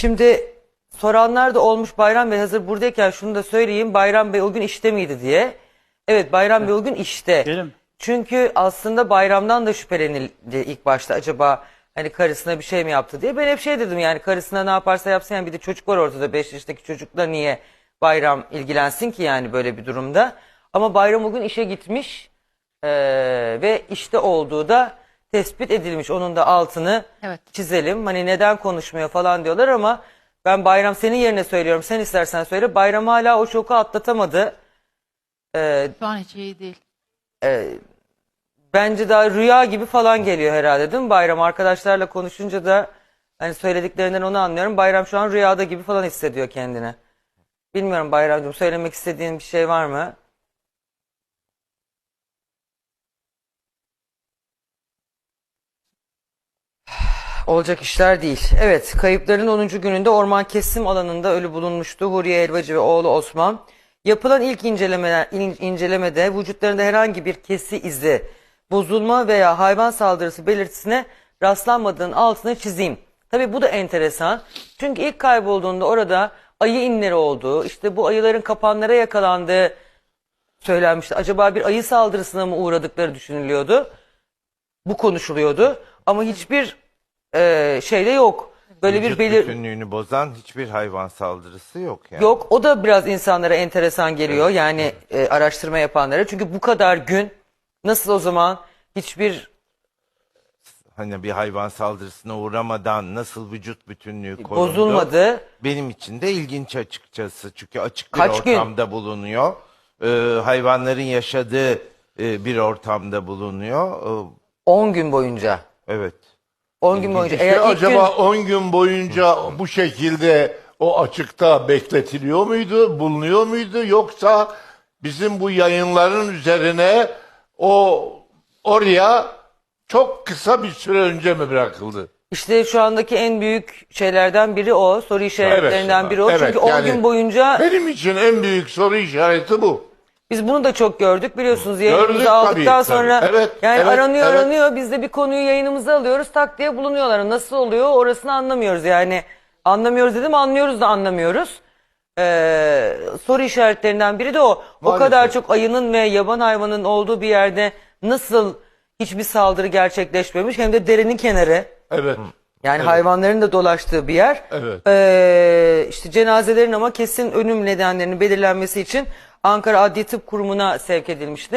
Şimdi soranlar da olmuş Bayram Bey hazır buradayken şunu da söyleyeyim. Bayram Bey o gün işte miydi diye. Evet Bayram Bey o gün işte. Mi? Çünkü aslında Bayram'dan da şüphelenildi ilk başta acaba hani karısına bir şey mi yaptı diye. Ben hep şey dedim yani karısına ne yaparsa yapsın yani bir de çocuk var ortada 5 yaşındaki çocukla niye Bayram ilgilensin ki yani böyle bir durumda. Ama Bayram o gün işe gitmiş eee, ve işte olduğu da tespit edilmiş. Onun da altını Evet. çizelim. Hani neden konuşmuyor falan diyorlar ama ben Bayram senin yerine söylüyorum. Sen istersen söyle. Bayram hala o şoku atlatamadı. Eee, Şu an hiç iyi değil. bence daha rüya gibi falan geliyor herhalde değil mi Bayram? Arkadaşlarla konuşunca da hani söylediklerinden onu anlıyorum. Bayram şu an rüyada gibi falan hissediyor kendini. Bilmiyorum Bayramcığım söylemek istediğin bir şey var mı? Olacak işler değil. Evet, kayıpların 10. gününde orman kesim alanında ölü bulunmuştu Huriye Helvacı ve oğlu Osman. Yapılan ilk incelemeler, in- incelemede vücutlarında herhangi bir kesi izi, bozulma veya hayvan saldırısı belirtisine rastlanmadığının altını çizeyim. Tabii bu da enteresan. Çünkü ilk kaybolduğunda orada ayı inleri olduğu, işte bu ayıların kapanlara yakalandığı söylenmişti. Acaba bir ayı saldırısına mı uğradıkları düşünülüyordu. Bu konuşuluyordu. Ama hiçbir e, şeyde yok. Böyle bir Vücut belir bütünlüğünü bozan hiçbir hayvan saldırısı yok yani. yok. O da biraz insanlara enteresan geliyor. Yani e, araştırma yapanlara. Çünkü bu kadar gün nasıl o zaman hiçbir Hani bir hayvan saldırısına uğramadan nasıl vücut bütünlüğü korundu? bozulmadı. Benim için de ilginç açıkçası. Çünkü açık bir Kaç gün? ortamda bulunuyor. Ee, hayvanların yaşadığı e, bir ortamda bulunuyor. Ee, 10 gün boyunca. evet. 10 gün boyunca. İşte Eğer ilk acaba gün 10 gün boyunca bu şekilde o açıkta bekletiliyor muydu, bulunuyor muydu yoksa bizim bu yayınların üzerine o oraya çok kısa bir süre önce mi bırakıldı? işte şu andaki en büyük şeylerden biri o. Soru işaretlerinden biri o. Evet, Çünkü 10 yani- gün boyunca Benim için en büyük soru işareti bu. Biz bunu da çok gördük biliyorsunuz yayınımızı tabii, aldıktan tabii. sonra Evet, yani evet, aranıyor evet. aranıyor biz de bir konuyu yayınımıza alıyoruz tak diye bulunuyorlar. Nasıl oluyor orasını anlamıyoruz yani anlamıyoruz dedim anlıyoruz da anlamıyoruz. Ee, soru işaretlerinden biri de o. O Maalesef. kadar çok ayının ve yaban hayvanın olduğu bir yerde nasıl hiçbir saldırı gerçekleşmemiş hem de derenin kenarı. Evet. Yani hayvanların da dolaştığı bir yer. Evet. Ee, işte cenazelerin ama kesin ölüm nedenlerinin belirlenmesi için Ankara Adli Tıp Kurumu'na sevk edilmişti.